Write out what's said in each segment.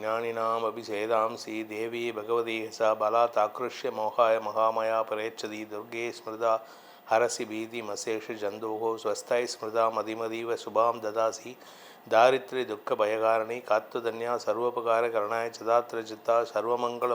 ஞானினாம் அபிஷேதாம்சி தேவி பகவதி ச பலா தாக்ருஷ்ய மோகாய மகாமயா பரேச்சதி துர்கே ஸ்மிருதா ஹரசி பீதி மசேஷு ஜந்தோகோ ஸ்வஸ்தாய் ஸ்மிருதா மதிமதீவ சுபாம் ததாசி தாரித்ரி துக்க பயகாரணி காத்துதன்யா சர்வோபகார கரணாய சதாத்திர சித்தா சர்வமங்கள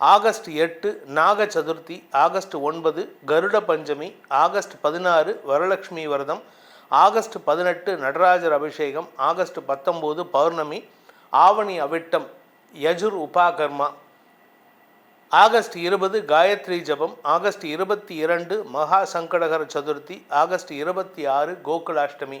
ஆகஸ்ட் எட்டு நாக சதுர்த்தி ஆகஸ்ட் ஒன்பது கருட பஞ்சமி ஆகஸ்ட் பதினாறு வரலட்சுமி விரதம் ஆகஸ்ட் பதினெட்டு நடராஜர் அபிஷேகம் ஆகஸ்ட் பத்தொம்போது பௌர்ணமி ஆவணி அவிட்டம் யஜுர் உபாகர்மா. ஆகஸ்ட் இருபது காயத்ரி ஜபம் ஆகஸ்ட் இருபத்தி இரண்டு மகா சங்கடகர சதுர்த்தி ஆகஸ்ட் இருபத்தி ஆறு கோகுலாஷ்டமி.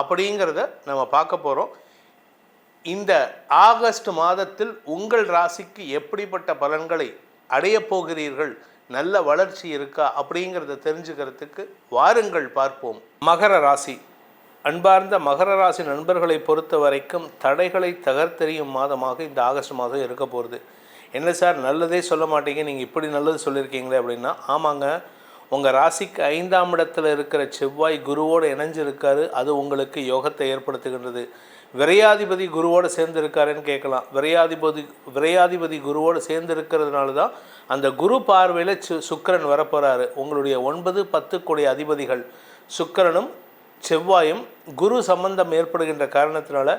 அப்படிங்கிறத நம்ம பார்க்க போகிறோம் இந்த ஆகஸ்ட் மாதத்தில் உங்கள் ராசிக்கு எப்படிப்பட்ட பலன்களை அடையப் போகிறீர்கள்? நல்ல வளர்ச்சி இருக்கா? அப்படிங்கிறத தெரிஞ்சுக்கிறதுக்கு வாருங்கள் பார்ப்போம். மகர ராசி. அன்பார்ந்த மகர ராசி நண்பர்களை பொறுத்த வரைக்கும் தடைகளை தகர்த்தெறியும் மாதமாக இந்த ஆகஸ்ட் மாதம் இருக்க போகிறது என்ன சார் நல்லதே சொல்ல மாட்டீங்க. நீங்கள் இப்படி நல்லது சொல்லியிருக்கீங்களே அப்படின்னா ஆமாங்க. உங்கள் ராசிக்கு ஐந்தாம் இடத்தில் இருக்கிற செவ்வாய் குருவோடு இணைஞ்சிருக்காரு. அது உங்களுக்கு யோகத்தை ஏற்படுத்துகின்றது. விரையாதிபதி குருவோடு சேர்ந்து இருக்காருன்னு கேட்கலாம். விரையாதிபதி விரையாதிபதி குருவோடு சேர்ந்து இருக்கிறதுனால தான் அந்த குரு பார்வையில் சு சுக்கரன் வரப்போகிறாரு உங்களுடைய ஒன்பது பத்து கோடி அதிபதிகள் சுக்கரனும் செவ்வாயும் குரு சம்பந்தம் ஏற்படுகின்ற காரணத்தினால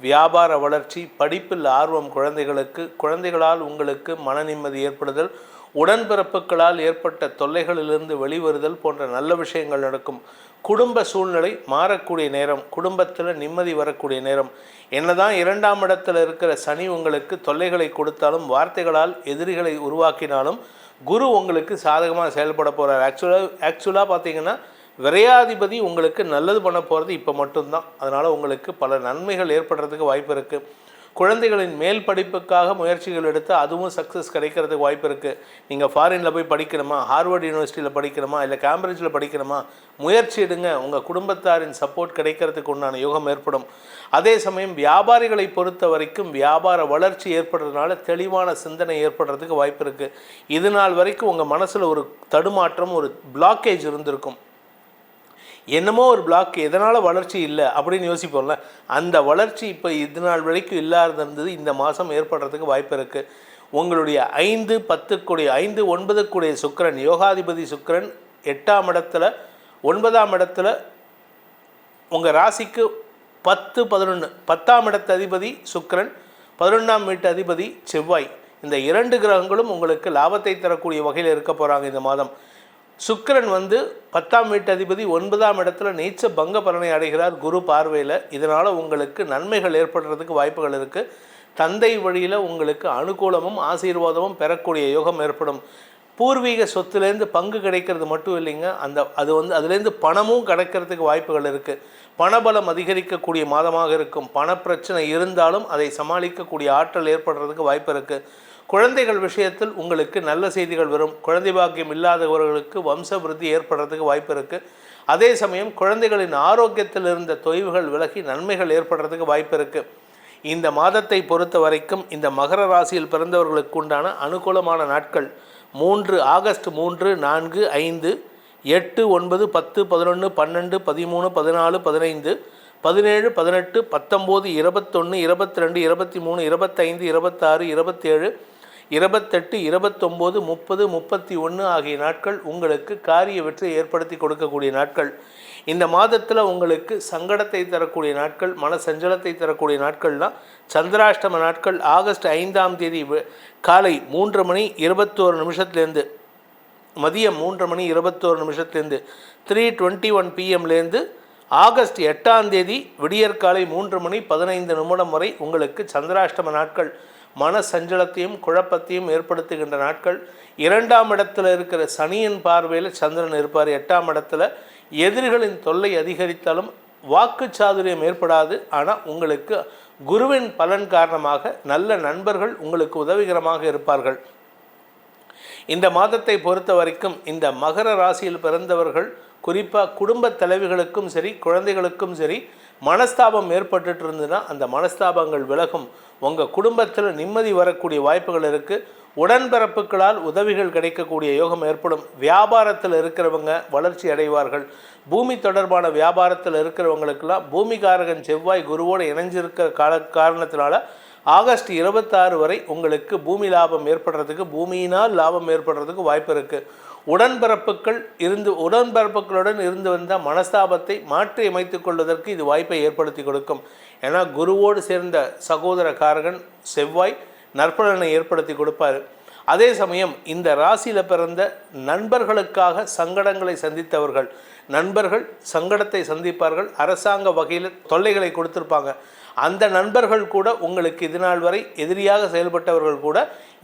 வியாபார வளர்ச்சி படிப்பில் ஆர்வம் குழந்தைகளுக்கு குழந்தைகளால் உங்களுக்கு மன நிம்மதி ஏற்படுதல் உடன்பிறப்புகளால் ஏற்பட்ட தொல்லைகளிலிருந்து வெளிவருதல் போன்ற நல்ல விஷயங்கள் நடக்கும். குடும்ப சூழ்நிலை மாறக்கூடிய நேரம் குடும்பத்தில் நிம்மதி வரக்கூடிய நேரம். என்னதான் இரண்டாம் இடத்தில் இருக்கிற சனி உங்களுக்கு தொல்லைகளை கொடுத்தாலும் வார்த்தைகளால் எதிரிகளை உருவாக்கினாலும் குரு உங்களுக்கு சாதகமாக செயல்பட போகிறார் ஆக்சுவலாக ஆக்சுவலாக பார்த்தீங்கன்னா விரையாதிபதி உங்களுக்கு நல்லது பண்ண போகிறது இப்போ மட்டும்தான். அதனால் உங்களுக்கு பல நன்மைகள் ஏற்படுறதுக்கு வாய்ப்பு இருக்குது குழந்தைகளின் மேல் படிப்புக்காக முயற்சிகள் எடுத்து அதுவும் சக்ஸஸ் கிடைக்கிறதுக்கு வாய்ப்பு இருக்குது நீங்கள் ஃபாரினில் போய் படிக்கணுமா? ஹார்வர்ட் யூனிவர்சிட்டியில் படிக்கணுமா? இல்லை கேம்பிரிட்ஜில் படிக்கணுமா? முயற்சி எடுங்க. உங்கள் குடும்பத்தாரின் சப்போர்ட் கிடைக்கிறதுக்கு உண்டான யோகம் ஏற்படும். அதே சமயம் வியாபாரிகளை பொறுத்த வரைக்கும் வியாபார வளர்ச்சி ஏற்படுறதுனால தெளிவான சிந்தனை ஏற்படுறதுக்கு வாய்ப்பு இருக்குது இது நாள் வரைக்கும் உங்கள் மனசில் ஒரு தடுமாற்றம் ஒரு பிளாக்கேஜ் இருந்திருக்கும். என்னமோ ஒரு பிளாக் எதனால் வளர்ச்சி இல்லை அப்படின்னு யோசிப்போம்ல. அந்த வளர்ச்சி இப்போ இது நாள் வரைக்கும் இல்லாத இருந்தது. இந்த மாதம் ஏற்படுறதுக்கு வாய்ப்பு இருக்குது உங்களுடைய ஐந்து பத்துக்குடைய ஐந்து ஒன்பதுக்குடைய சுக்கரன் யோகாதிபதி சுக்கரன் எட்டாம் இடத்துல ஒன்பதாம் இடத்துல உங்கள் ராசிக்கு பத்து பதினொன்று பத்தாம் இடத்து அதிபதி சுக்கரன் பதினொன்றாம் வீட்டு அதிபதி செவ்வாய். இந்த இரண்டு கிரகங்களும் உங்களுக்கு லாபத்தை தரக்கூடிய வகையில் இருக்க போகிறாங்க இந்த மாதம். சுக்கிரன் வந்து பத்தாம் வீட்டு அதிபதி ஒன்பதாம் இடத்துல நீச்ச பங்க பலனை அடைகிறார் குரு பார்வையில். இதனால் உங்களுக்கு நன்மைகள் ஏற்படுறதுக்கு வாய்ப்புகள் இருக்குது தந்தை வழியில் உங்களுக்கு அனுகூலமும் ஆசீர்வாதமும் பெறக்கூடிய யோகம் ஏற்படும். பூர்வீக சொத்துலேருந்து பங்கு கிடைக்கிறது மட்டும் இல்லைங்க. அந்த அது வந்து அதுலேருந்து பணமும் கிடைக்கிறதுக்கு வாய்ப்புகள் இருக்குது பணபலம் அதிகரிக்கக்கூடிய மாதமாக இருக்கும். பணப்பிரச்சனை இருந்தாலும் அதை சமாளிக்கக்கூடிய ஆற்றல் ஏற்படுறதுக்கு வாய்ப்பு இருக்குது குழந்தைகள் விஷயத்தில் உங்களுக்கு நல்ல செய்திகள் வரும். குழந்தை பாக்கியம் இல்லாதவர்களுக்கு வம்ச விருத்தி ஏற்படுறதுக்கு வாய்ப்பு இருக்குது அதே சமயம் குழந்தைகளின் ஆரோக்கியத்தில் இருந்த தொய்வுகள் விலகி நன்மைகள் ஏற்படுறதுக்கு வாய்ப்பு இருக்குது இந்த மாதத்தை பொறுத்த வரைக்கும் இந்த மகர ராசியில் பிறந்தவர்களுக்கு உண்டான அனுகூலமான நாட்கள் மூன்று ஆகஸ்ட் மூன்று நான்கு ஐந்து எட்டு ஒன்பது பத்து பதினொன்று பன்னெண்டு பதிமூணு பதினாலு பதினைந்து பதினேழு பதினெட்டு பத்தொம்போது இருபத்தொன்று இருபத்தி ரெண்டு இருபத்தி மூணு இருபத்தைந்து இருபத்தாறு இருபத்தேழு இருபத்தெட்டு இருபத்தொம்போது முப்பது முப்பத்தி ஒன்று ஆகிய நாட்கள் உங்களுக்கு காரிய வெற்றியை ஏற்படுத்தி கொடுக்கக்கூடிய நாட்கள். இந்த மாதத்தில் உங்களுக்கு சங்கடத்தை தரக்கூடிய நாட்கள் மன சஞ்சலத்தை தரக்கூடிய நாட்கள்லாம் சந்திராஷ்டம நாட்கள் ஆகஸ்ட் ஐந்தாம் தேதி காலை மூன்று மணி இருபத்தோரு நிமிஷத்துலேருந்து மதியம் மூன்று மணி இருபத்தோரு நிமிஷத்துலேருந்து த்ரீ டுவெண்ட்டி ஒன் பிஎம்லேருந்து ஆகஸ்ட் எட்டாம் தேதி விடியற்காலை மூன்று மணி பதினைந்து நிமிடம் வரை உங்களுக்கு சந்திராஷ்டம நாட்கள். மன சஞ்சலத்தையும் குழப்பத்தையும் ஏற்படுத்துகின்ற நாட்கள். இரண்டாம் இடத்துல இருக்கிற சனியின் பார்வையில் சந்திரன் இருப்பார். எட்டாம் இடத்துல எதிரிகளின் தொல்லை அதிகரித்தாலும் வாக்கு சாதுரியம் ஏற்படாது. ஆனால் உங்களுக்கு குருவின் பலன் காரணமாக நல்ல நண்பர்கள் உங்களுக்கு உதவிகரமாக இருப்பார்கள். இந்த மாதத்தை பொறுத்த வரைக்கும் இந்த மகர ராசியில் பிறந்தவர்கள் குறிப்பாக குடும்ப தலைவிகளுக்கும் சரி குழந்தைகளுக்கும் சரி மனஸ்தாபம் ஏற்பட்டுட்டு இருந்ததுன்னா அந்த மனஸ்தாபங்கள் விலகும். உங்கள் குடும்பத்தில் நிம்மதி வரக்கூடிய வாய்ப்புகள் இருக்குது உடன்பிறப்புகளால் உதவிகள் கிடைக்கக்கூடிய யோகம் ஏற்படும். வியாபாரத்தில் இருக்கிறவங்க வளர்ச்சி அடைவார்கள். பூமி தொடர்பான வியாபாரத்தில் இருக்கிறவங்களுக்கெல்லாம் பூமிகாரகன் செவ்வாய் குருவோடு இணைஞ்சிருக்கிற கால காரணத்தினால ஆகஸ்ட் இருபத்தாறு வரை உங்களுக்கு பூமி லாபம் ஏற்படுறதுக்கு பூமியினால் லாபம் ஏற்படுறதுக்கு வாய்ப்பு இருக்குது உடன்பிறப்புகள் இருந்து உடன்பிறப்புகளுடன் இருந்து வந்த மனஸ்தாபத்தை மாற்றி அமைத்துக் கொள்வதற்கு இது வாய்ப்பை ஏற்படுத்தி கொடுக்கும். ஏன்னா குருவோடு சேர்ந்த சகோதரக்காரகன் செவ்வாய் நற்பலனை ஏற்படுத்தி கொடுப்பார். அதே சமயம் இந்த ராசியில் பிறந்த நண்பர்களுக்காக சங்கடங்களை சந்தித்தவர்கள் நண்பர்கள் சங்கடத்தை சந்திப்பார்கள் அரசாங்க வகையில் தொல்லைகளை கொடுத்திருப்பாங்க. அந்த நண்பர்கள் கூட உங்களுக்கு இது நாள் வரை எதிரியாக செயல்பட்டவர்கள் கூட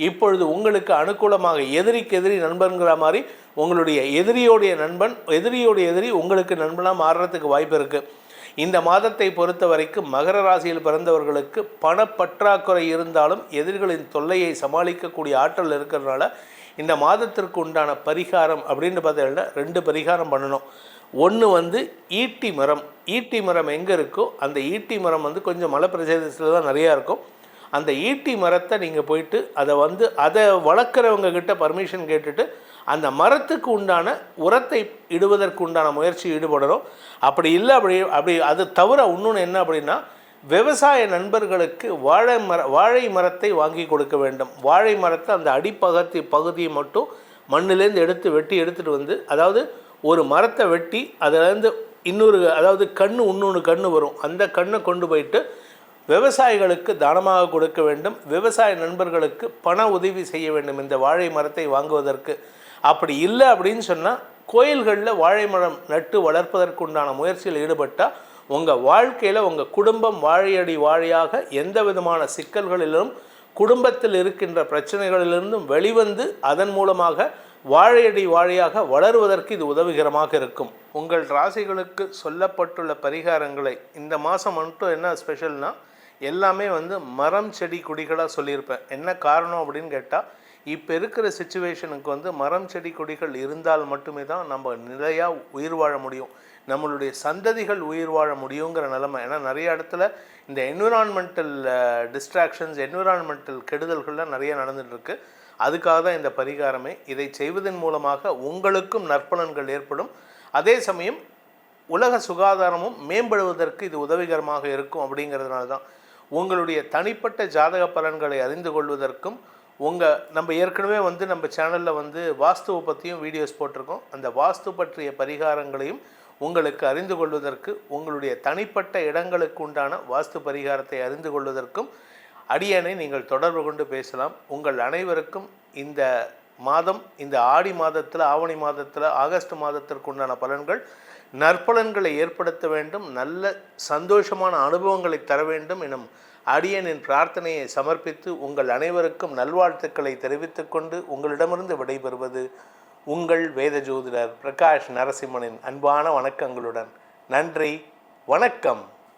இப்பொழுது உங்களுக்கு அனுகூலமாக எதிரிக்கு எதிரி நண்பன்கிற மாதிரி உங்களுடைய எதிரியோடைய நண்பன் எதிரியோடைய எதிரி உங்களுக்கு நண்பனாக மாறுறதுக்கு வாய்ப்பு இருக்குது இந்த மாதத்தை பொறுத்த வரைக்கும் மகர ராசியில் பிறந்தவர்களுக்கு பணப்பற்றாக்குறை இருந்தாலும் எதிரிகளின் தொல்லையை சமாளிக்கக்கூடிய ஆற்றல் இருக்கிறதுனால இந்த மாதத்திற்கு உண்டான பரிகாரம் அப்படின்னு பார்த்தீங்கன்னா ரெண்டு பரிகாரம் பண்ணணும். ஒன்று வந்து ஈட்டி மரம். ஈட்டி மரம் எங்கே இருக்கோ அந்த ஈட்டி மரம் வந்து கொஞ்சம் மலை பிரதேசத்தில் தான் நிறையா இருக்கும். அந்த ஈட்டி மரத்தை நீங்கள் போயிட்டு அதை வந்து அதை வளர்க்குறவங்க கிட்ட பர்மிஷன் கேட்டுட்டு அந்த மரத்துக்கு உண்டான உரத்தை இடுவதற்கு உண்டான முயற்சி ஈடுபடணும். அப்படி இல்லை அப்படி அப்படி அது தவிர இன்னொன்று என்ன அப்படின்னா விவசாய நண்பர்களுக்கு வாழை மர வாழை மரத்தை வாங்கி கொடுக்க வேண்டும். வாழை மரத்தை அந்த அடிப்பகத்தி பகுதியை மட்டும் மண்ணிலேருந்து எடுத்து வெட்டி எடுத்துகிட்டு வந்து அதாவது ஒரு மரத்தை வெட்டி அதிலேருந்து இன்னொரு அதாவது கண்ணு இன்னொன்று கண்ணு வரும். அந்த கண்ணை கொண்டு போயிட்டு விவசாயிகளுக்கு தானமாக கொடுக்க வேண்டும். விவசாய நண்பர்களுக்கு பண உதவி செய்ய வேண்டும். இந்த வாழை மரத்தை வாங்குவதற்கு. அப்படி இல்லை அப்படின்னு சொன்னால் கோயில்களில் வாழை மரம் நட்டு வளர்ப்பதற்குண்டான முயற்சியில் ஈடுபட்டால் உங்கள் வாழ்க்கையில் உங்கள் குடும்பம் வாழையடி வாழையாக எந்த விதமான சிக்கல்களிலும் குடும்பத்தில் இருக்கின்ற பிரச்சனைகளிலிருந்தும் வெளிவந்து அதன் மூலமாக வாழையடி வாழையாக வளருவதற்கு இது உதவிகரமாக இருக்கும். உங்கள் ராசிகளுக்கு சொல்லப்பட்டுள்ள பரிகாரங்களை இந்த மாதம் மட்டும் என்ன ஸ்பெஷல்னா எல்லாமே வந்து மரம் செடி கொடிகளாக சொல்லியிருப்பேன். என்ன காரணம் அப்படின்னு கேட்டால் இப்போ இருக்கிற சுச்சுவேஷனுக்கு வந்து மரம் செடி கொடிகள் இருந்தால் மட்டுமே தான் நம்ம நிலையாக உயிர் வாழ முடியும். நம்மளுடைய சந்ததிகள் உயிர் வாழ முடியுங்கிற நிலமை. ஏன்னா நிறைய இடத்துல இந்த என்விரான்மெண்டல் டிஸ்ட்ராக்ஷன்ஸ் என்விரான்மெண்டல் கெடுதல்கள்லாம் நிறைய நடந்துகிட்ருக்கு அதுக்காக தான் இந்த பரிகாரமே. இதை செய்வதன் மூலமாக உங்களுக்கும் நற்பலன்கள் ஏற்படும். அதே சமயம் உலக சுகாதாரமும் மேம்படுவதற்கு இது உதவிகரமாக இருக்கும் அப்படிங்கிறதுனால தான் உங்களுடைய தனிப்பட்ட ஜாதக பலன்களை அறிந்து கொள்வதற்கும் உங்கள் நம்ம ஏற்கனவே வந்து நம்ம சேனலில் வந்து வாஸ்துவை பற்றியும் வீடியோஸ் போட்டிருக்கோம். அந்த வாஸ்து பற்றிய பரிகாரங்களையும் உங்களுக்கு அறிந்து கொள்வதற்கு உங்களுடைய தனிப்பட்ட இடங்களுக்கு உண்டான வாஸ்து பரிகாரத்தை அறிந்து கொள்வதற்கும் அடியனை நீங்கள் தொடர்பு கொண்டு பேசலாம். உங்கள் அனைவருக்கும் இந்த மாதம் இந்த ஆடி மாதத்தில் ஆவணி மாதத்தில் ஆகஸ்ட் மாதத்திற்கு உண்டான பலன்கள் நற்பலன்களை ஏற்படுத்த வேண்டும் நல்ல சந்தோஷமான அனுபவங்களை தர வேண்டும் எனும் அடியனின் பிரார்த்தனையை சமர்ப்பித்து உங்கள் அனைவருக்கும் நல்வாழ்த்துக்களை தெரிவித்துக்கொண்டு உங்களிடமிருந்து விடைபெறுவது உங்கள் வேத ஜோதிடர் பிரகாஷ் நரசிம்மனின் அன்பான வணக்கங்களுடன். நன்றி வணக்கம்.